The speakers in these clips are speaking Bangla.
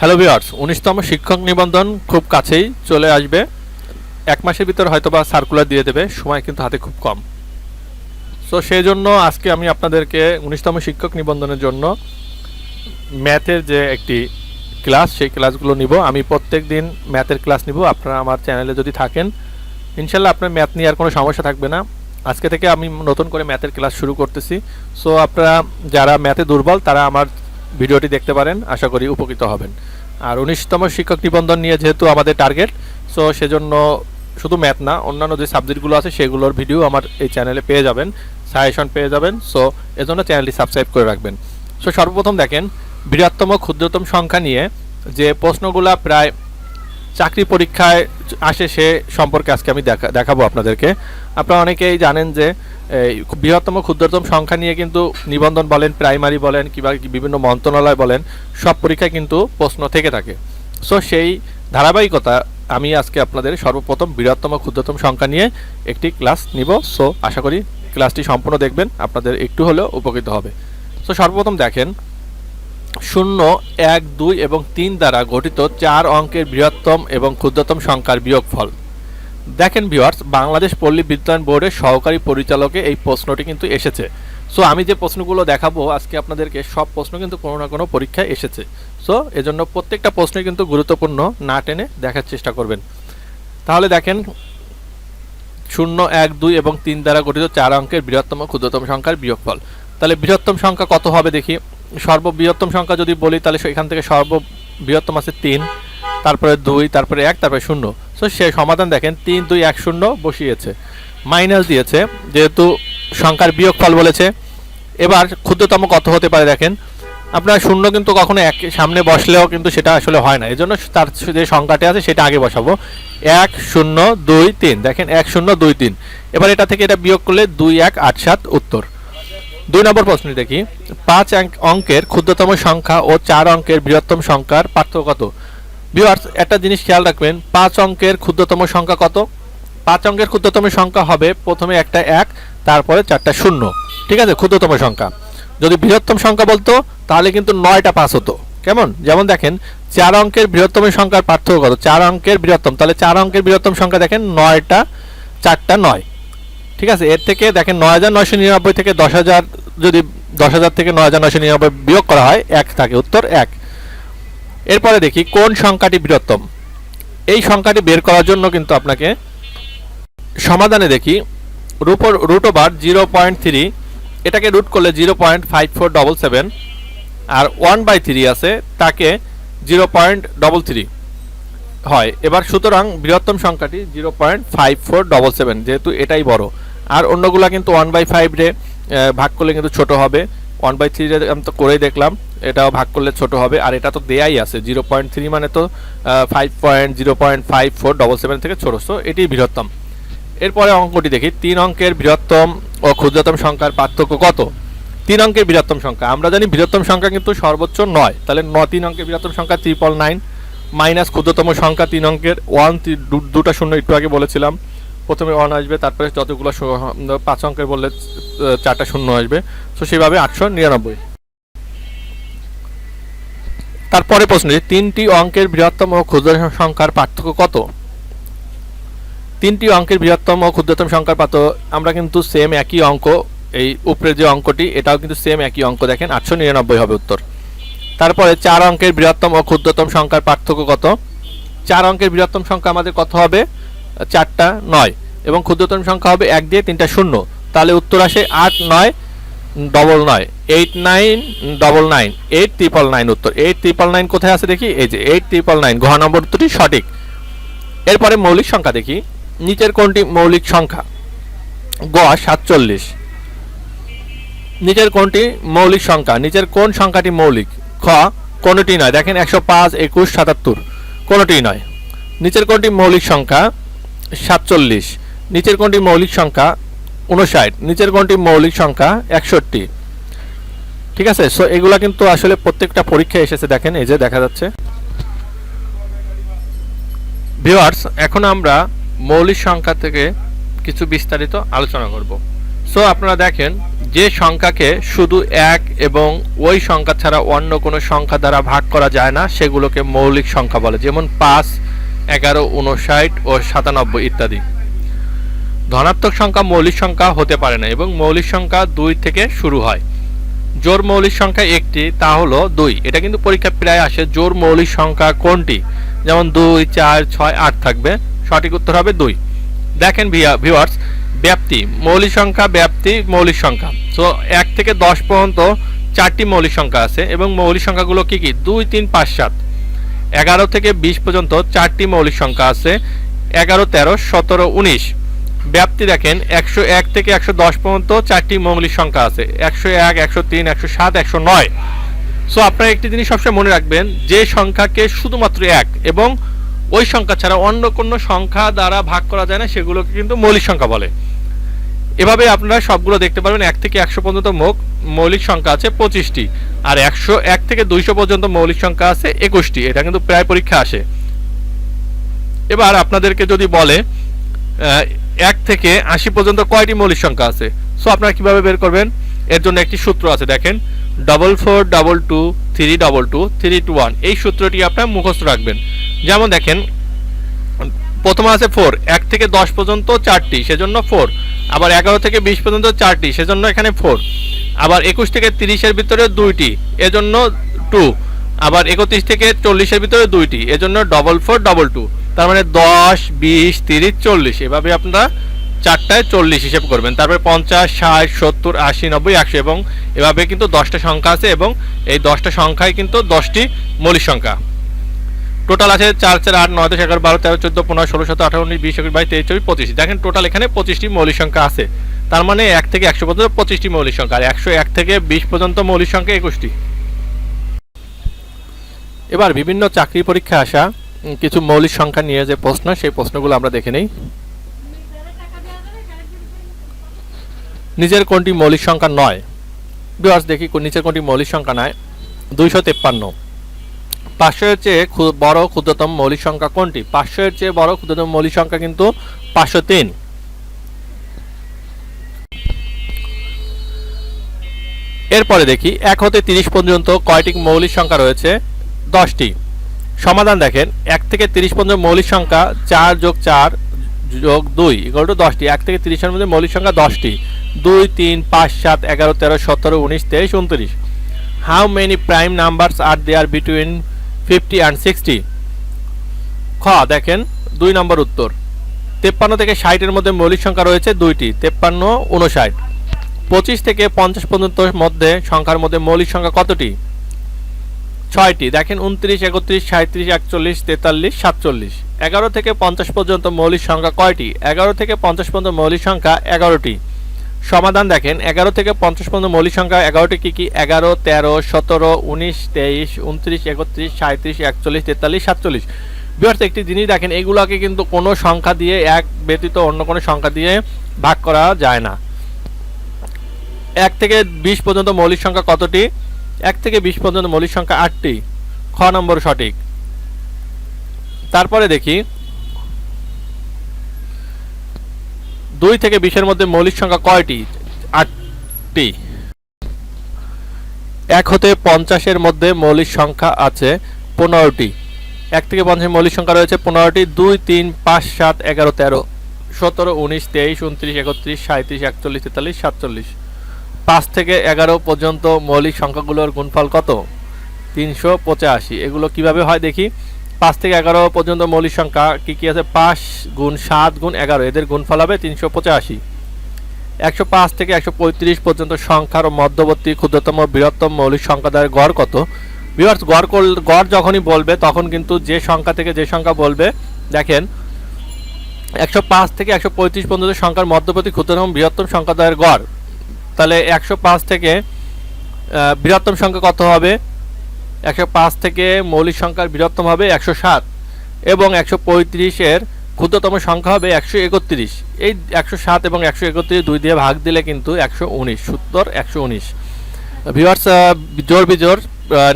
হ্যালো ভিওয়ার্স উনিশতম শিক্ষক নিবন্ধন খুব কাছেই চলে আসবে। এক মাসের ভিতর হয়তো বা সার্কুলার দিয়ে দেবে, সময় কিন্তু হাতে খুব কম। সো সেই জন্য আজকে আমি আপনাদেরকে উনিশতম শিক্ষক নিবন্ধনের জন্য ম্যাথের যে একটি ক্লাস, সেই ক্লাসগুলো নিব। আমি প্রত্যেক দিন ম্যাথের ক্লাস নিব। আপনারা আমার চ্যানেলে যদি থাকেন, ইনশাল্লাহ আপনার ম্যাথ নিয়ে আর কোনো সমস্যা থাকবে না। আজকে থেকে আমি নতুন করে ম্যাথের ক্লাস শুরু করতেছি। সো আপনারা যারা ম্যাথে দুর্বল, তারা আমার ভিডিওটি দেখতে পারেন, আশা করি উপকৃত হবেন। আর উনিশতম শিক্ষক নিবন্ধন নিয়ে যেহেতু আমাদের টার্গেট সো সেজন্য শুধু ম্যাথ না, অন্যান্য যে সাবজেক্টগুলো আছে সেগুলোর ভিডিও আমার এই চ্যানেলে পেয়ে যাবেন সাজেশন পেয়ে যাবেন সো এজন্য চ্যানেলটি সাবস্ক্রাইব করে রাখবেন। সো সর্বপ্রথম দেখেন, বৃহত্তম ক্ষুদ্রতম সংখ্যা নিয়ে যে প্রশ্নগুলা প্রায় চাকরি পরীক্ষায় আসে সে সম্পর্কে আজকে আমি দেখা, দেখাবো আপনাদেরকে। আপনারা অনেকেই জানেন যে বৃহত্তম ক্ষুদ্রতম সংখ্যা নিয়ে কিন্তু নিবন্ধন বলেন, প্রাইমারি বলেন কিংবা বিভিন্ন মন্ত্রণালয় বলেন, সব পরীক্ষায় কিন্তু প্রশ্ন থেকে থাকে। সো সেই ধারাবাহিকতা আমি আজকে আপনাদের সর্বপ্রথম বৃহত্তম ক্ষুদ্রতম সংখ্যা নিয়ে একটি ক্লাস নিব। সো আশা করি ক্লাসটি সম্পূর্ণ দেখবেন, আপনাদের একটু হলেও উপকৃত হবে। সো সর্বপ্রথম দেখেন, শূন্য, এক, দুই এবং তিন দ্বারা গঠিত চার অঙ্কের বৃহত্তম এবং ক্ষুদ্রতম সংখ্যার বিয়োগফল। দেখেন ভিওয়ার্স বাংলাদেশ পল্লী বিদ্যায়ন বোর্ডের সহকারী পরিচালকে এই প্রশ্নটি কিন্তু এসেছে। সো আমি যে প্রশ্নগুলো দেখাবো, আজকে আপনাদেরকে সব প্রশ্ন কিন্তু কোনো না কোনো পরীক্ষায় এসেছে। সো এজন্য প্রত্যেকটা প্রশ্নই কিন্তু গুরুত্বপূর্ণ না টেনে দেখার চেষ্টা করবেন। তাহলে দেখেন, শূন্য, এক, দুই এবং তিন দ্বারা গঠিত চার অঙ্কের বৃহত্তম ক্ষুদ্রতম সংখ্যার বিয়োগফল। তাহলে বৃহত্তম সংখ্যা কত হবে দেখি। সর্ববৃহত্তম সংখ্যা যদি বলি, তাহলে এখান থেকে সর্ববৃহত্তম আছে তিন। তারপরে দুই, তারপরে এক, তারপরে শূন্য। সো সে সমাধান দেখেন, তিন, দুই, এক, শূন্য বসিয়েছে। মাইনাস দিয়েছে, যেহেতু সংখ্যার বিয়োগফল বলেছে। এবার ক্ষুদ্রতম কত হতে পারে দেখেন। আপনার শূন্য কিন্তু কখনো এক, সামনে বসলেও কিন্তু সেটা আসলে হয় না। এই জন্য তার যে সংখ্যাটি আছে সেটা আগে বসাবো। এক, শূন্য, দুই, তিন। দেখেন, এক, শূন্য, দুই, তিন। এবার এটা থেকে এটা বিয়োগ করলে দুই, এক, আট, সাত, উত্তর। দুই নম্বর প্রশ্ন দেখি। পাঁচ অঙ্ক- অঙ্কের ক্ষুদ্রতম সংখ্যা ও চার অঙ্কের বৃহত্তম সংখ্যার পার্থক্য কত? ভিউয়ার্স একটা জিনিস খেয়াল রাখবেন, পাঁচ অঙ্কের ক্ষুদ্রতম সংখ্যা কত? পাঁচ অঙ্কের ক্ষুদ্রতম সংখ্যা হবে প্রথমে একটা এক, তারপরে চারটা শূন্য। ঠিক আছে? ক্ষুদ্রতম সংখ্যা। যদি বৃহত্তম সংখ্যা বলতো, তাহলে কিন্তু নয়টা পাঁচ হতো। কেমন? যেমন দেখেন, চার অঙ্কের বৃহত্তম সংখ্যার পার্থক্য কত? চার অঙ্কের বৃহত্তম, তাহলে চার অঙ্কের বৃহত্তম সংখ্যা দেখেন, নয়টা, চারটা, নয়। ঠিক আছে? এর থেকে দেখেন, নয় হাজার নয়শো নিরানব্বই থেকে দশ হাজার, যদি দশ হাজার থেকে নয় হাজার নয়শো নিরানব্বই বিয়োগ করা হয়, এক থাকে। উত্তর, এক। এরপরে দেখি কোন সংখ্যাটি বৃহত্তম। এই সংখ্যাটি বের করার জন্য কিন্তু আপনাকে সমাধানে দেখি root root over zero point three এটাকে রুট করলে zero point five four double seven R one by three আছে, তাকে জিরো পয়েন্ট ডবল থ্রি হয়। এবার সুতরাং বৃহত্তম সংখ্যাটি zero point five four double seven যেহেতু এটাই বড়। আর অন্যগুলা কিন্তু ওয়ান বাই ফাইভ রে ভাগ করলে কিন্তু ছোট হবে। ওয়ান বাই থ্রি আমি তো করেই দেখলাম। এটাও ভাগ করলে ছোট হবে, আর এটা তো দেয়াই আছে, জিরো পয়েন্ট থ্রি মানে তো five point zero point five four double seven থেকে ছোট সো এটি বৃহত্তম। এরপরে অঙ্কটি দেখি, তিন অঙ্কের বৃহত্তম ও ক্ষুদ্রতম সংখ্যার পার্থক্য কত? তিন অঙ্কের বৃহত্তম সংখ্যা, আমরা জানি বৃহত্তম সংখ্যা কিন্তু সর্বোচ্চ নয়, তাহলে ন, তিন অঙ্কের বৃহত্তম সংখ্যা ত্রিপল নাইন মাইনাস ক্ষুদ্রতম সংখ্যা তিন অঙ্কের ওয়ান দুটা শূন্য একটু আগে বলেছিলাম, প্রথমে ওয়ান আসবে, তারপরে যতগুলো পাঁচ অঙ্কের বললে চারটা শূন্য আসবে তো সেইভাবে আটশো নিরানব্বই। তারপরে প্রশ্ন যে তিনটি অঙ্কের বৃহত্তম ও ক্ষুদ্র সংখ্যার পার্থক্য কত? তিনটি অঙ্কের বৃহত্তম ও ক্ষুদ্রতম সংখ্যার পার্থক্য, আমরা কিন্তু সেম একই অঙ্ক, এই উপরে যে অঙ্কটি, এটাও কিন্তু সেম একই অঙ্ক, দেখেন আটশো নিরানব্বই হবে উত্তর। তারপরে চার অঙ্কের বৃহত্তম ও ক্ষুদ্রতম সংখ্যার পার্থক্য কত? চার অঙ্কের বৃহত্তম সংখ্যা আমাদের কত হবে? চারটা নয়। এবং ক্ষুদ্রতম সংখ্যা হবে এক দিয়ে তিনটা শূন্য। তাহলে উত্তর আসে আট, নয় ডবল নয় eight nine double nine eight triple nine উত্তর। এইট ট্রিপল নাইন কোথায় আছে দেখি? এই যে এইট ট্রিপল নাইন ঘ নম্বর উত্তরটি সঠিক। এরপরে মৌলিক সংখ্যা দেখি। নিচের কোনটি মৌলিক সংখ্যা? গ সাতচল্লিশ। নিচের কোনটি মৌলিক সংখ্যা? নিচের কোন সংখ্যাটি মৌলিক? খ কোনটি নয়। দেখেন একশো পাঁচ, একুশ, সাতাত্তর। কোনটি নয়। নিচের কোনটি মৌলিক সংখ্যা? সাতচল্লিশ। নিচের কোনটি মৌলিক সংখ্যা? উনষাট নিচের কোনটি? মৌলিক সংখ্যা একষট্টি। ঠিক আছে? সো এগুলা কিন্তু আসলে প্রত্যেকটা পরীক্ষায় এসেছে। দেখেন, এই যে দেখা যাচ্ছে। ভিওয়ার্স এখন আমরা মৌলিক সংখ্যা থেকে কিছু বিস্তারিত আলোচনা করব। সো আপনারা দেখেন, যে সংখ্যাকে শুধু এক এবং ওই সংখ্যা ছাড়া অন্য কোনো সংখ্যা দ্বারা ভাগ করা যায় না, সেগুলোকে মৌলিক সংখ্যা বলে। যেমন পাঁচ, এগারো উনষাট ও সাতানব্বই ইত্যাদি। ধনাত্মক সংখ্যা মৌলিক সংখ্যা হতে পারে না এবং মৌলিক সংখ্যা দুই থেকে শুরু হয়। জোর মৌলিক সংখ্যা একটি, তা হলো দুই। এটা কিন্তু পরীক্ষা প্রায় আসে জোর মৌলিক সংখ্যা কোনটি? যেমন দুই, চার, ছয়, আট থাকবে। সঠিক উত্তর হবে দুই। দেখেন ভিওয়ার্স ব্যাপ্তি। মৌলিক সংখ্যা, ব্যাপ্তি, মৌলিক সংখ্যা। তো এক থেকে দশ পর্যন্ত চারটি মৌলিক সংখ্যা আছে এবং মৌলিক সংখ্যাগুলো কি কি? দুই, তিন, পাঁচ, সাত। এগারো থেকে বিশ পর্যন্ত চারটি মৌলিক সংখ্যা আছে। এগারো, তেরো, সতেরো, উনিশ। ব্যাপ্তি দেখেন, একশো এক থেকে একশো দশ পর্যন্ত চারটি মৌলিক সংখ্যা আছে। একশো এক, একশো তিন, একশো সাত, একশো নয়। সো আপনারা একটি জিনিস সবসময় মনে রাখবেন, যে সংখ্যাকে শুধুমাত্র এক এবং ওই সংখ্যা ছাড়া অন্য কোনো সংখ্যা দ্বারা ভাগ করা যায় না, সেগুলোকে কিন্তু মৌলিক সংখ্যা বলে। এভাবে আপনারা সবগুলো দেখতে পারবেন, এক থেকে একশো পর্যন্ত মৌলিক সংখ্যা আছে পঁচিশটি। আর একশো এক থেকে দুইশো পর্যন্ত মৌলিক সংখ্যা আছে একুশটি। এটা কিন্তু প্রায় পরীক্ষা আসে। এবার আপনাদেরকে যদি বলে এক থেকে আশি পর্যন্ত কয়টি মৌলিক সংখ্যা আছে? সো আপনারা কীভাবে বের করবেন? এর জন্য একটি সূত্র আছে, দেখেন। Double four double two three double two three two one এই সূত্রটি আপনার মুখস্থ রাখবেন। যেমন দেখেন, প্রথমে আছে ফোর এক থেকে দশ পর্যন্ত চারটি, সেজন্য ফোর আবার এগারো থেকে বিশ পর্যন্ত চারটি, সেজন্য এখানে ফোর আবার একুশ থেকে তিরিশের ভিতরে দুইটি, এজন্য টু আবার একত্রিশ থেকে চল্লিশের ভিতরে দুইটি, এজন্য ডবল ফোর ডবল টু তার মানে দশ, বিশ, তিরিশ, চল্লিশ। এভাবে আপনারা চারটায় চল্লিশ হিসেব করবেন। তারপরে পঞ্চাশ, ষাট, সত্তর, আশি, নব্বই, একশো এবং এভাবে কিন্তু দশটা সংখ্যা আছে এবং এই দশটা সংখ্যায় কিন্তু দশটি মৌলিক সংখ্যা। টোটাল আছে চার চার আট নয় দশ এগারো বারো তেরো চোদ্দ পনেরো ষোলো সতেরো আঠারো উনিশ বিশ একুশ বাইশ তেইশ চব্বিশ পঁচিশ। দেখেন টোটাল এখানে পঁচিশটি মৌলিক সংখ্যা আছে। তার মানে এক থেকে একশো পর্যন্ত পঁচিশটি মৌলিক সংখ্যা। আর একশো এক থেকে বিশ পর্যন্ত মৌলিক সংখ্যা একুশটি। এবার বিভিন্ন চাকরি পরীক্ষা আসা। কিছু মৌলিক সংখ্যা নিয়ে যে প্রশ্ন, সেই প্রশ্নগুলো আমরা দেখে নেই। নিজের কোনটি মৌলিক সংখ্যা নয়? দেখি নিচের কোনটি মৌলিক সংখ্যা নয়? দুইশো তেপ্পান্ন। পাঁচশোর চেয়ে বড় ক্ষুদ্রতম মৌলিক সংখ্যা কোনটি? পাঁচশোর চেয়ে বড় ক্ষুদ্রতম মৌলিক সংখ্যা কিন্তু পাঁচশো তিন। এরপরে দেখি, এক হতে তিরিশ পর্যন্ত কয়টি মৌলিক সংখ্যা রয়েছে? দশটি। সমাধান দেখেন, এক থেকে তিরিশ পর্যন্ত মৌলিক সংখ্যা চার যোগ চার যোগ দুই ইকুয়াল টু দশটি। এক থেকে তিরিশের মধ্যে মৌলিক সংখ্যা দশটি। দুই, তিন, পাঁচ, সাত, এগারো, তেরো, সতেরো, উনিশ, তেইশ, উনত্রিশ। How many prime numbers are there between fifty and sixty খ, দেখেন, দুই নম্বর উত্তর। তেপ্পান্ন থেকে ষাটের মধ্যে মৌলিক সংখ্যা রয়েছে দুইটি, তেপ্পান্ন, উনষাট। পঁচিশ থেকে পঞ্চাশ পর্যন্ত মধ্যে সংখ্যার মধ্যে মৌলিক সংখ্যা কতটি? ছয়টি। দেখেন, উনত্রিশ, একত্রিশ সাঁত্রিশ একচল্লিশ, তেতাল্লিশ, সাতচল্লিশ। এগারো থেকে পঞ্চাশ পর্যন্ত মৌলিক সংখ্যা কয়টি? এগারো থেকে পঞ্চাশ পর্যন্ত মৌলিক সংখ্যা এগারোটি। সমাধান দেখেন, এগারো থেকে পঞ্চাশ পর্যন্ত মৌলিক সংখ্যা এগারোটি কি কি? এগারো, তেরো, সতেরো, উনিশ, তেইশ, উনত্রিশ, একত্রিশ সাঁত্রিশ একচল্লিশ, তেতাল্লিশ, সাতচল্লিশ। বিহার্স, একটি জিনিস দেখেন, এগুলোকে কিন্তু কোনো সংখ্যা দিয়ে এক ব্যতীত অন্য কোনো সংখ্যা দিয়ে ভাগ করা যায় না। এক থেকে বিশ পর্যন্ত মৌলিক সংখ্যা কতটি? এক থেকে বিশ পর্যন্ত মৌলিক সংখ্যা আটটি। খ নম্বর সঠিক। তারপরে দেখি, দুই থেকে বিশের মধ্যে মৌলিক সংখ্যা কয়টি? আটটি। এক হতে পঞ্চাশের মধ্যে মৌলিক সংখ্যা আছে পনেরোটি। এক থেকে পঞ্চাশ মৌলিক সংখ্যা রয়েছে পনেরোটি। দুই, তিন, পাঁচ, সাত, এগারো, তেরো, সতেরো, উনিশ, তেইশ, উনত্রিশ, একত্রিশ সাঁত্রিশ একচল্লিশ, তেতাল্লিশ, সাতচল্লিশ। পাঁচ থেকে এগারো পর্যন্ত মৌলিক সংখ্যাগুলোর গুণফল কত? তিনশো পঁচাশি। এগুলো কীভাবে হয় দেখি? পাঁচ থেকে এগারো পর্যন্ত মৌলিক সংখ্যা কি কি আছে? পাঁচ গুণ সাত গুণ এগারো, এদের গুণফল হবে তিনশো পঁচাশি। একশো পাঁচ থেকে একশো পঁয়ত্রিশ পর্যন্ত সংখ্যার মধ্যবর্তী ক্ষুদ্রতম বৃহত্তম মৌলিক সংখ্যাদের গড় কত? বিভার্স গড় করল গড় যখনই বলবে, তখন কিন্তু যে সংখ্যা থেকে যে সংখ্যা বলবে, দেখেন, একশো পাঁচ থেকে একশো পঁয়ত্রিশ পর্যন্ত সংখ্যার মধ্যবর্তী ক্ষুদ্রতম বৃহত্তম সংখ্যাদ্বয়ের গড়। তাহলে একশো পাঁচ থেকে বৃহত্তম সংখ্যা কত হবে? একশো পাঁচ থেকে মৌলিক সংখ্যার বৃহত্তম হবে একশো সাত এবং একশো পঁয়ত্রিশের ক্ষুদ্রতম সংখ্যা হবে একশো একত্রিশ। এই একশো সাত এবং একশো একত্রিশ দুই দিয়ে ভাগ দিলে কিন্তু একশো উনিশ সত্তর একশো উনিশ। ভিওয়ার্স জোর বিজোর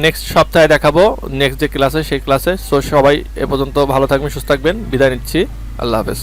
নেক্সট সপ্তাহে দেখাবো নেক্সট যে ক্লাসে সেই ক্লাসে সো সবাই এ পর্যন্ত ভালো থাকবেন, সুস্থ থাকবেন। বিদায় নিচ্ছি। আল্লাহ হাফেজ।